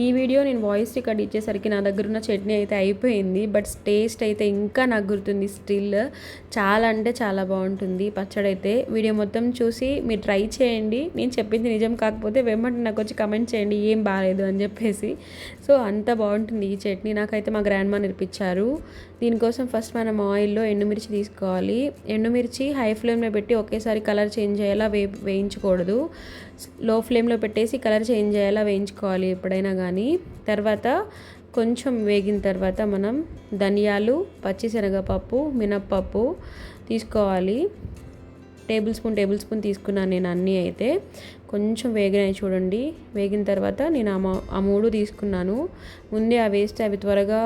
ఈ వీడియో నేను voice record ఇచ్చేసరికి నా దగ్గర ఉన్న చట్నీ అయితే అయిపోయింది బట్ టేస్ట్ అయితే ఇంకా నాకు గుర్తుంది. స్టిల్ చాలా అంటే చాలా బాగుంటుంది పచ్చడి అయితే వీడియో మొత్తం చూసి మీరు ట్రై చేయండి. నేను చెప్పింది నిజం కాకపోతే వెంబడి నాకు వచ్చి కమెంట్ చేయండి ఏం బాగాలేదు అని చెప్పేసి. సో అంత బాగుంటుంది ఈ చట్నీ. నాకైతే మా గ్రాండ్ మా నేర్పించారు. దీనికోసం ఫస్ట్ మనం ఆయిల్లో ఎండుమిర్చి తీసుకోవాలి. ఎండుమిర్చి హై ఫ్లేమ్లో పెట్టి ఒకేసారి కలర్ చేంజ్ అయ్యేలా వే వేయించకూడదు. లో ఫ్లేమ్లో పెట్టేసి కలర్ చేంజ్ అయ్యేలా వేయించుకోవాలి ఎప్పుడైనా కానీ తర్వాత కొంచెం వేగిన తర్వాత మనం ధనియాలు పచ్చిశనగపప్పు మినప్పప్పు తీసుకోవాలి. టేబుల్ స్పూన్ టేబుల్ స్పూన్ తీసుకున్నాను నేను అన్నీ అయితే. కొంచెం వేగినాయి చూడండి. వేగిన తర్వాత నేను ఆ మూడు తీసుకున్నాను. ముందే అవి వేస్తే అవి త్వరగా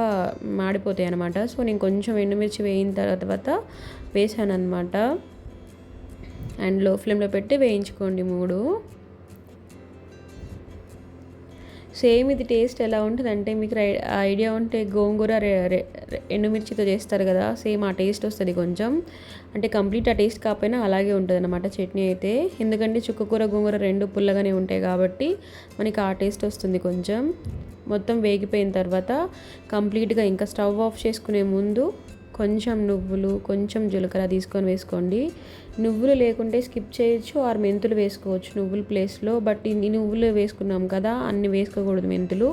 మాడిపోతాయి అనమాట సో నేను కొంచెం ఎండుమిర్చి వేయిన తర్వాత వేసాను అనమాట అండ్లో ఫ్లేమ్లో పెట్టి వేయించుకోండి మూడు. సేమ్ ఇది టేస్ట్ ఎలా ఉంటుంది అంటే మీకు ఐడియా ఉంటే గోంగూర ఎండుమిర్చితో చేస్తారు కదా సేమ్ ఆ టేస్ట్ వస్తుంది కొంచెం. అంటే కంప్లీట్ ఆ టేస్ట్ కాకపోయినా అలాగే ఉంటుంది అనమాట చట్నీ అయితే. ఎందుకంటే చుక్కకూర గోంగూర రెండు పుల్లగానే ఉంటాయి కాబట్టి మనకి ఆ టేస్ట్ వస్తుంది కొంచెం. మొత్తం వేగిపోయిన తర్వాత కంప్లీట్గా ఇంకా స్టవ్ ఆఫ్ చేసుకునే ముందు కొంచెం నువ్వులు కొంచెం జీలకర్ర తీసుకొని వేసుకోండి. నువ్వులు లేకుంటే స్కిప్ చేయొచ్చు ఆరు మెంతులు వేసుకోవచ్చు నువ్వుల ప్లేస్లో. బట్ ఇన్ని నువ్వులు వేసుకున్నాం కదా అన్ని వేసుకోకూడదు మెంతులు.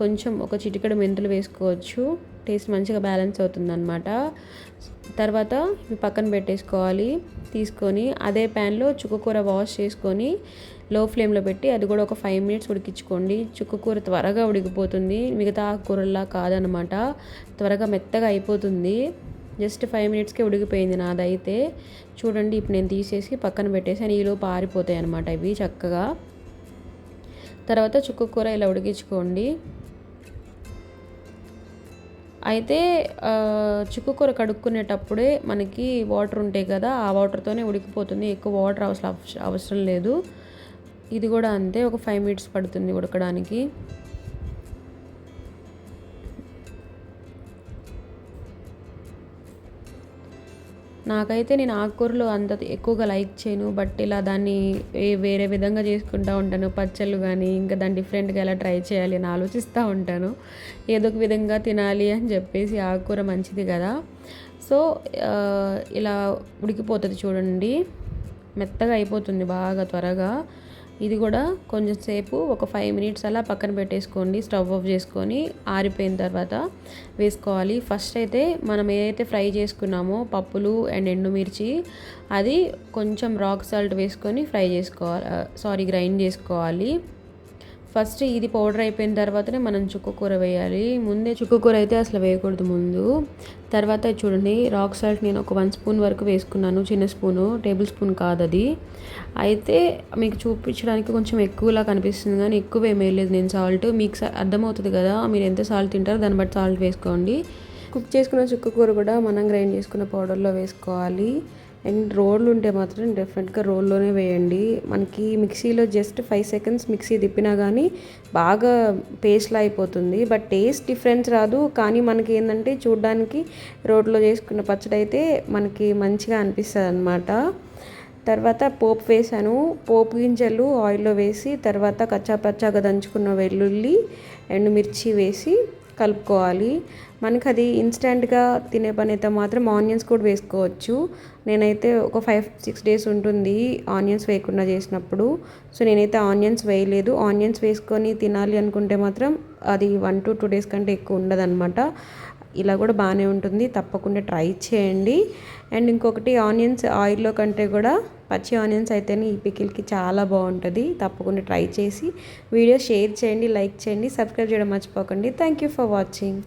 కొంచెం ఒక చిటికడ మెంతులు వేసుకోవచ్చు. టేస్ట్ మంచిగా బ్యాలెన్స్ అవుతుందన్నమాట. తర్వాత ఇవి పక్కన పెట్టేసుకోవాలి తీసుకొని అదే ప్యాన్లో చుక్కకూర వాష్ చేసుకొని లో ఫ్లేమ్లో పెట్టి అది కూడా ఒక ఫైవ్ మినిట్స్ ఉడికించుకోండి. చుక్కకూర త్వరగా ఉడికిపోతుంది. మిగతా కూరల్లా కాదనమాట. త్వరగా మెత్తగా అయిపోతుంది. జస్ట్ ఫైవ్ మినిట్స్కే ఉడికిపోయింది నాదైతే. చూడండి ఇప్పుడు నేను తీసేసి పక్కన పెట్టేసి ఈలో పారిపోతాయి అనమాట ఇవి చక్కగా. తర్వాత చుక్కకూర ఇలా ఉడికించుకోండి. అయితే చుక్కకూర కడుక్కునేటప్పుడే మనకి వాటర్ ఉంటాయి కదా ఆ వాటర్తోనే ఉడికిపోతుంది. ఎక్కువ వాటర్ అవసరం అవసరం లేదు. ఇది కూడా అంతే ఒక ఫైవ్ మినిట్స్ పడుతుంది ఉడకడానికి. నాకైతే నేను ఆకుకూరలు అంత ఎక్కువగా లైక్ చేయను బట్ ఇలా దాన్ని వేరే విధంగా చేసుకుంటూ ఉంటాను. పచ్చళ్ళు కానీ ఇంకా దాన్ని డిఫరెంట్గా ఎలా ట్రై చేయాలి అని ఆలోచిస్తూ ఉంటాను. ఏదో ఒక విధంగా తినాలి అని చెప్పేసి ఆకుకూర మంచిది కదా. సో ఇలా ఉడికిపోతుంది చూడండి. మెత్తగా అయిపోతుంది బాగా త్వరగా. ఇది కూడా కొంచెం సేపు ఒక ఫైవ్ మినిట్స్ అలా పక్కన పెట్టేసుకోండి. స్టవ్ ఆఫ్ చేసుకొని ఆరిపోయిన తర్వాత వేసుకోవాలి. ఫస్ట్ అయితే మనం ఏదైతే ఫ్రై చేసుకున్నామో పప్పులు అండ్ ఎండుమిర్చి అది కొంచెం రాక్ సాల్ట్ వేసుకొని ఫ్రై చేసుకోవాలి సారీ గ్రైండ్ చేసుకోవాలి. ఫస్ట్ ఇది పౌడర్ అయిపోయిన తర్వాతనే మనం చుక్కకూర వేయాలి. ముందే చుక్కకూర అయితే అసలు వేయకూడదు ముందు. తర్వాత చూడండి రాక్ సాల్ట్ నేను ఒక వన్ స్పూన్ వరకు వేసుకున్నాను చిన్న స్పూను టేబుల్ స్పూన్ కాదు అది. అయితే మీకు చూపించడానికి కొంచెం ఎక్కువలా కనిపిస్తుంది కానీ ఎక్కువ ఏమేయలేదు నేను సాల్ట్. మీకు అర్థమవుతుంది కదా మీరు ఎంత సాల్ట్ తింటారో దాన్ని బట్టి సాల్ట్ వేసుకోండి. కుక్ చేసుకున్న చుక్కకూర కూడా మనం గ్రైండ్ చేసుకున్న పౌడర్లో వేసుకోవాలి. అండ్ రోళ్ళు ఉంటే మాత్రం డెఫినెట్గా రోల్లోనే వేయండి. మనకి మిక్సీలో జస్ట్ ఫైవ్ సెకండ్స్ మిక్సీ తిప్పినా కానీ బాగా పేస్ట్లా అయిపోతుంది. బట్ టేస్ట్ డిఫరెన్స్ రాదు. కానీ మనకి ఏంటంటే చూడడానికి రోడ్లో చేసుకున్న పచ్చడి అయితే మనకి మంచిగా అనిపిస్తుంది అనమాట తర్వాత పోపు వేసాను. పోపు గింజలు ఆయిల్లో వేసి తర్వాత కచ్చాపచ్చాగా దంచుకున్న వెల్లుల్లి అండ్ మిర్చి వేసి కలుపుకోవాలి. మనకి అది ఇన్స్టెంట్గా తినే పని అయితే మాత్రం ఆనియన్స్ కూడా వేసుకోవచ్చు. నేనైతే ఒక ఫైవ్ సిక్స్ డేస్ ఉంటుంది ఆనియన్స్ వేయకుండా చేసినప్పుడు. సో నేనైతే ఆనియన్స్ వేయలేదు. ఆనియన్స్ వేసుకొని తినాలి అనుకుంటే మాత్రం అది వన్ టు టూ డేస్ కంటే ఎక్కువ ఉండదన్నమాట. ఇలా కూడా బాగానే ఉంటుంది. తప్పకుండా ట్రై చేయండి. అండ్ ఇంకొకటి ఆనియన్స్ ఆయిల్లో కంటే కూడా పచ్చి ఆనియన్స్ అయితేనే ఈ పికిల్కి చాలా బాగుంటుంది. తప్పకుండా ట్రై చేసి వీడియో షేర్ చేయండి లైక్ చేయండి సబ్స్క్రైబ్ చేయడం మర్చిపోకండి. Thank you for watching.